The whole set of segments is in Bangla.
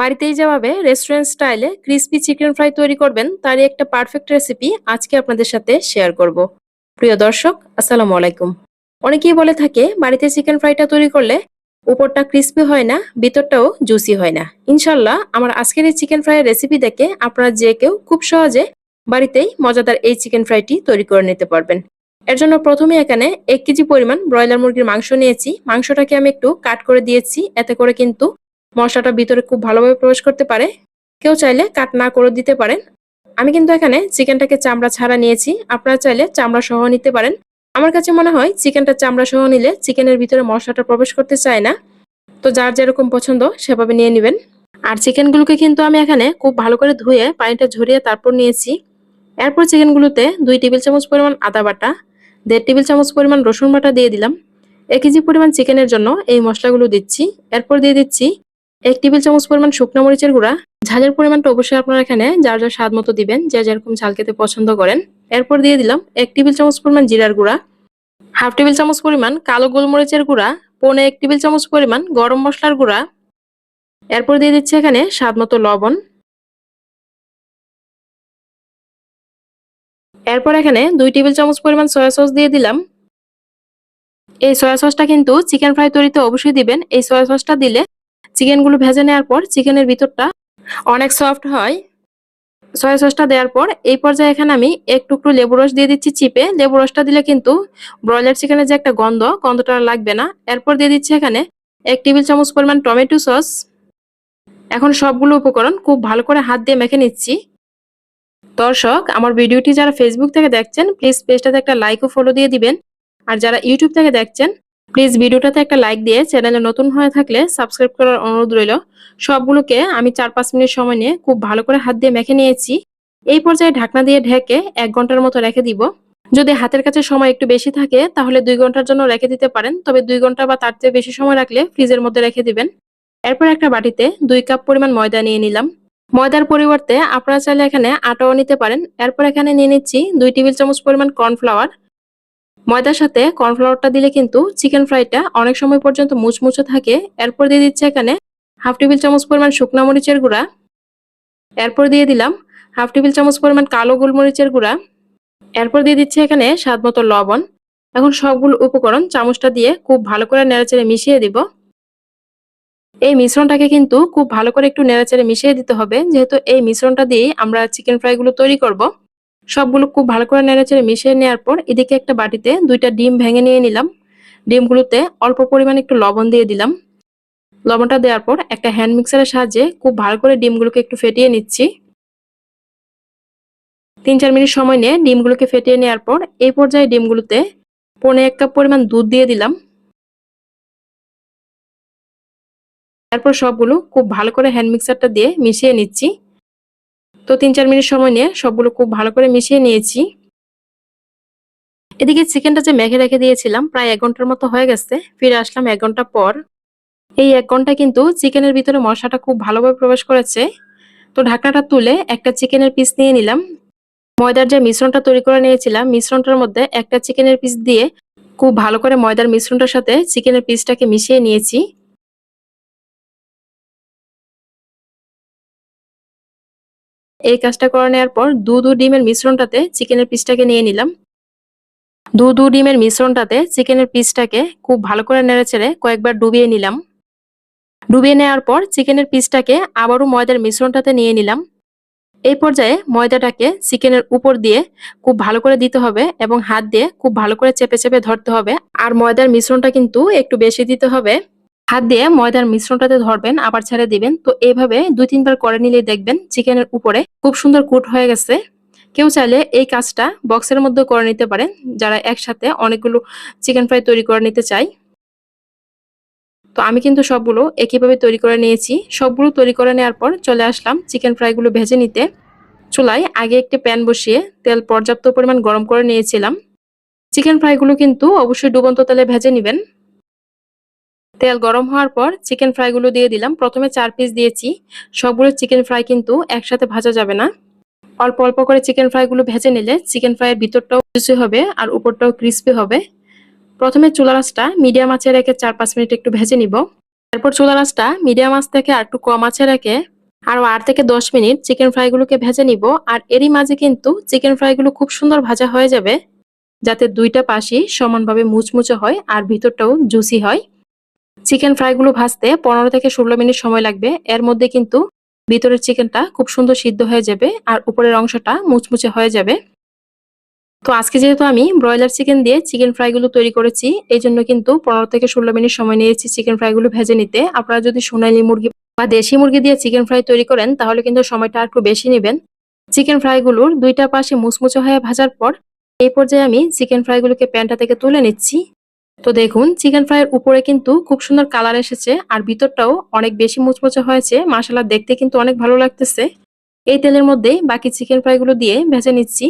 বাড়িতেই যেভাবে রেস্টুরেন্ট স্টাইলে ক্রিসপি চিকেন ফ্রাই তৈরি করবেন, তারই একটা পারফেক্ট রেসিপি আজকে আপনাদের সাথে শেয়ার করব। প্রিয় দর্শক, আসসালামু আলাইকুম। অনেকেই বলে থাকে, বাড়িতে চিকেন ফ্রাইটা তৈরি করলে উপরটা ক্রিসপি হয় না, ভিতরটাও জুসি হয় না। ইনশাল্লাহ আমার আজকের এই চিকেন ফ্রাইয়ের রেসিপি দেখে আপনারা যে কেউ খুব সহজে বাড়িতেই মজাদার এই চিকেন ফ্রাইটি তৈরি করে নিতে পারবেন। এর জন্য প্রথমে এখানে এক কেজি পরিমাণ ব্রয়লার মুরগির মাংস নিয়েছি। মাংসটাকে আমি একটু কাট করে দিয়েছি, এতে করে কিন্তু মশলাটা ভিতরে খুব ভালোভাবে প্রবেশ করতে পারে। কেউ চাইলে কাট না করে দিতে পারেন। আমি কিন্তু এখানে চিকেনটাকে চামড়া ছাড়া নিয়েছি। আপনারা চাইলে চামড়া সহ নিতে পারেন। আমার কাছে মনে হয় চিকেনটা চামড়া সহ নিলে চিকেনের ভিতরে মশলাটা প্রবেশ করতে চায় না। তো যার যেরকম পছন্দ সেভাবে নিয়ে নেবেন। আর চিকেনগুলোকে কিন্তু আমি এখানে খুব ভালো করে ধুয়ে পানিটা ঝরিয়ে তারপর নিয়েছি। এরপর চিকেনগুলোতে দুই টেবিল চামচ পরিমাণ আদা বাটা, দেড় টেবিল চামচ পরিমাণ রসুন বাটা দিয়ে দিলাম। এক কেজি পরিমাণ চিকেনের জন্য এই মশলাগুলো দিচ্ছি। এরপর দিয়ে দিচ্ছি এক টেবিল চামচ পরিমাণ শুকনো মরিচের গুঁড়া, ঝালের পরিমাণটা অবশ্যই আপনারা এখানে যার যার স্বাদ মতো দিবেন, যে যেরকম ঝাল খেতে পছন্দ করেন। এরপর দিয়ে দিলাম এক টেবিল চামচ পরিমাণ জিরার গুঁড়া, হাফ টেবিল চামচ পরিমাণ কালো গোলমরিচের গুঁড়া, পৌনে এক টেবিল চামচ পরিমাণ গরম মশলার গুঁড়া। এরপর দিয়ে দিচ্ছি এখানে স্বাদ মতো লবণ। এরপর এখানে দুই টেবিল চামচ পরিমাণ সয়া সস দিয়ে দিলাম। এই সয়া সসটা কিন্তু চিকেন ফ্রাই তৈরিতে অবশ্যই দিবেন। এই সয়া সসটা দিলে চিকেনগুলো ভেজে নেওয়ার পর চিকেনের ভিতরটা অনেক সফট হয়। সয়া সসটা দেওয়ার পর এই পর্যায়ে এখানে আমি এক টুকরো লেবু রস দিয়ে দিচ্ছি চিপে। লেবু রসটা দিলে কিন্তু ব্রয়লার চিকেনের যে একটা গন্ধ, গন্ধটা লাগবে না। এরপর দিয়ে দিচ্ছি এখানে এক টেবিল চামচ পরিমাণ টমেটো সস এখন সবগুলো উপকরণ খুব ভালো করে হাত দিয়ে মেখে নিচ্ছি। দর্শক, আমার ভিডিওটি যারা ফেসবুক থেকে দেখছেন প্লিজ পেজটাতে একটা লাইক ও ফলো দিয়ে দিবেন। আর যারা ইউটিউব থেকে দেখছেন প্লিজ ভিডিওটাতে একটা লাইক দিয়ে চ্যানেলে নতুন হয়ে থাকলে সাবস্ক্রাইব করার অনুরোধ রইল। সবগুলোকে আমি চার পাঁচ মিনিট সময় নিয়ে খুব ভালো করে হাত দিয়ে মেখে নিয়েছি। এই পর্যায়ে ঢাকনা দিয়ে ঢেকে এক ঘণ্টার মতো রেখে দিব। যদি হাতের কাছে সময় একটু বেশি থাকে, তাহলে দুই ঘণ্টার জন্য রেখে দিতে পারেন। তবে দুই ঘণ্টা বা তার চেয়ে বেশি সময় রাখলে ফ্রিজের মধ্যে রেখে দিবেন। এরপর একটা বাটিতে দুই কাপ পরিমাণ ময়দা নিয়ে নিলাম। ময়দার পরিবর্তে আপনারা চাইলে এখানে আটাও নিতে পারেন। এরপর এখানে নিয়ে নিচ্ছি দুই টেবিল চামচ পরিমাণ কর্নফ্লাওয়ার ময়দার সাথে কর্নফ্লাওয়ারটা দিলে কিন্তু চিকেন ফ্রাইটা অনেক সময় পর্যন্ত মুচমুচে থাকে। এরপর দিয়ে দিচ্ছে এখানে হাফ টেবিল চামচ পরিমাণ শুকনো মরিচের গুঁড়া। এরপর দিয়ে দিলাম হাফ টেবিল চামচ পরিমাণ কালো গোলমরিচের গুঁড়া। এরপর দিয়ে দিচ্ছে এখানে স্বাদ মতো লবণ। এখন সবগুলো উপকরণ চামচটা দিয়ে খুব ভালো করে নেড়াচেড়ে মিশিয়ে দিব। এই মিশ্রণটাকে কিন্তু খুব ভালো করে একটু নেড়াচেড়ে মিশিয়ে দিতে হবে। যেহেতু এই মিশ্রণটা দিয়ে আমরা চিকেন ফ্রাইগুলো তৈরি করব। সবগুলো খুব ভালো করে নেড়াচেড়ে মিশিয়ে নেওয়ার পর এদিকে একটা বাটিতে দুইটা ডিম ভেঙে নিয়ে নিলাম। ডিমগুলোতে অল্প পরিমাণে একটু লবণ দিয়ে দিলাম। লবণটা দেওয়ার পর একটা হ্যান্ড মিক্সারের সাহায্যে খুব ভালো করে ডিমগুলোকে একটু ফেটিয়ে নিচ্ছি। তিন চার মিনিট সময় নিয়ে ডিমগুলোকে ফেটিয়ে নেওয়ার পর এই পর্যায়ে ডিমগুলোতে পনে এক কাপ পরিমাণ দুধ দিয়ে দিলাম। তারপর সবগুলো খুব ভালো করে হ্যান্ড মিক্সারটা দিয়ে মিশিয়ে নিচ্ছি। তো তিন চার মিনিট সময় নিয়ে সবগুলো খুব ভালো করে মিশিয়ে নিয়েছি। এদিকে চিকেনটা যে মেখে রেখে দিয়েছিলাম প্রায় এক ঘণ্টার মতো হয়ে গেছে। ফিরে আসলাম এক ঘণ্টা পর। এই এক ঘণ্টা কিন্তু চিকেনের ভিতরে মশলাটা খুব ভালোভাবে প্রবেশ করেছে। তো ঢাকনাটা তুলে একটা চিকেনের পিস নিয়ে নিলাম। ময়দার যে মিশ্রণটা তৈরি করে নিয়েছিলাম, মিশ্রণটার মধ্যে একটা চিকেনের পিস দিয়ে খুব ভালো করে ময়দার মিশ্রণটার সাথে চিকেনের পিসটাকে মিশিয়ে নিয়েছি। এই কাজটা করে নেওয়ার পর দুধ ও ডিমের মিশ্রণটাতে চিকেনের পিসটাকে নিয়ে নিলাম। দুধ ও ডিমের মিশ্রণটাতে চিকেনের পিসটাকে খুব ভালো করে নেড়ে ছেড়ে কয়েকবার ডুবিয়ে নিলাম। ডুবিয়ে নেওয়ার পর চিকেনের পিসটাকে আবারও ময়দার মিশ্রণটাতে নিয়ে নিলাম। এই পর্যায়ে ময়দাটাকে চিকেনের উপর দিয়ে খুব ভালো করে দিতে হবে এবং হাত দিয়ে খুব ভালো করে চেপে চেপে ধরতে হবে। আর ময়দার মিশ্রণটা কিন্তু একটু বেশি দিতে হবে। হাত দিয়ে ময়দার মিশ্রণটাতে ধরবেন, আবার ছেড়ে দিবেন। তো এইভাবে দুই তিনবার করে নিলে দেখবেন চিকেনের উপরে খুব সুন্দর কুট হয়ে গেছে। কেউ চাইলে এই কাজটা বক্সের মধ্যে করে নিতে পারেন, যারা একসাথে অনেকগুলো চিকেন ফ্রাই তৈরি করে নিতে চাই তো আমি কিন্তু সবগুলো একইভাবে তৈরি করে নিয়েছি। সবগুলো তৈরি করে নেওয়ার পর চলে আসলাম চিকেন ফ্রাইগুলো ভেজে নিতে। চুলায় আগে একটি প্যান বসিয়ে তেল পর্যাপ্ত পরিমাণ গরম করে নিয়েছিলাম। চিকেন ফ্রাইগুলো কিন্তু অবশ্যই ডুবন্ত তেলে ভেজে নেবেন। তেল গরম হওয়ার পর চিকেন ফ্রাইগুলো দিয়ে দিলাম। প্রথমে চার পিস দিয়েছি। সবগুলো চিকেন ফ্রাই কিন্তু একসাথে ভাজা যাবে না। অল্প অল্প করে চিকেন ফ্রাইগুলো ভেজে নিলে চিকেন ফ্রাইয়ের ভিতরটাও জুসি হবে আর উপরটাও ক্রিস্পি হবে। প্রথমে চুলা রাসটা মিডিয়াম আঁচে রেখে চার পাঁচ মিনিট একটু ভেজে নিব। এরপর চুলার আঁচটা মিডিয়াম আঁচ থেকে আর একটু কম আঁচে রেখে আরও আট থেকে দশ মিনিট চিকেন ফ্রাইগুলোকে ভেজে নিব। আর এরই মাঝে কিন্তু চিকেন ফ্রাইগুলো খুব সুন্দর ভাজা হয়ে যাবে। যাতে দুইটা পাশই সমানভাবে মুচমুচে হয় আর ভিতরটাও জুসি হয়। চিকেন ফ্রাইগুলো ভাজতে পনেরো থেকে ষোলো মিনিট সময় লাগবে। এর মধ্যে কিন্তু ভিতরের চিকেনটা খুব সুন্দর সিদ্ধ হয়ে যাবে আর উপরের অংশটা মুচমুচে হয়ে যাবে। তো আজকে যেহেতু আমি ব্রয়লার চিকেন দিয়ে চিকেন ফ্রাইগুলো তৈরি করেছি, এই জন্য কিন্তু পনেরো থেকে ষোলো মিনিট সময় নিয়েছি চিকেন ফ্রাইগুলো ভেজে নিতে। আপনারা যদি সোনালি মুরগি বা দেশি মুরগি দিয়ে চিকেন ফ্রাই তৈরি করেন, তাহলে কিন্তু সময়টা আর একটু বেশি নেবেন। চিকেন ফ্রাইগুলোর দুইটা পাশে মুচমুচে হয়ে ভাজার পর এই পর্যায়ে আমি চিকেন ফ্রাইগুলোকে প্যানটা থেকে তুলে নিচ্ছি। তো দেখুন, চিকেন ফ্রাইয়ের উপরে কিন্তু খুব সুন্দর কালার এসেছে আর ভিতরটাও অনেক বেশি মুচমুচে হয়েছে। মাসালা দেখতে কিন্তু অনেক ভালো লাগতেছে। এই তেলের মধ্যে বাকি চিকেন ফ্রাইগুলো দিয়ে ভেজে নিচ্ছি।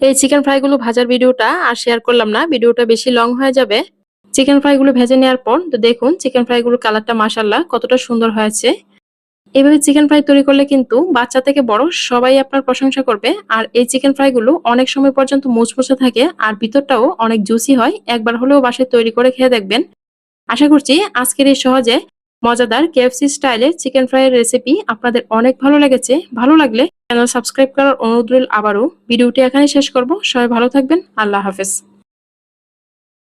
এই চিকেন ফ্রাইগুলো ভাজার ভিডিওটা আর শেয়ার করলাম না, ভিডিওটা বেশি লং হয়ে যাবে। চিকেন ফ্রাইগুলো ভেজে নেওয়ার পর, তো দেখুন, চিকেন ফ্রাইগুলোর কালারটা মাসাল্লাহ কতটা সুন্দর হয়েছে। এভাবে চিকেন ফ্রাই তৈরি করলে কিন্তু বাচ্চা থেকে বড় সবাই আপনার প্রশংসা করবে। আর এই চিকেন ফ্রাইগুলো অনেক সময় পর্যন্ত মুচমুচে থাকে আর ভিতরটাও অনেক জুসি হয়। একবার হলেও বাসায় তৈরি করে খেয়ে দেখবেন। আশা করছি আজকের এই সহজে মজাদার কেএফসি স্টাইলে চিকেন ফ্রাইয়ের রেসিপি আপনাদের অনেক ভালো লেগেছে। ভালো লাগলে চ্যানেল সাবস্ক্রাইব করার অনুরোধ রইল আবারও। ভিডিওটি এখানে শেষ করব। সবাই ভালো থাকবেন। আল্লাহ হাফেজ।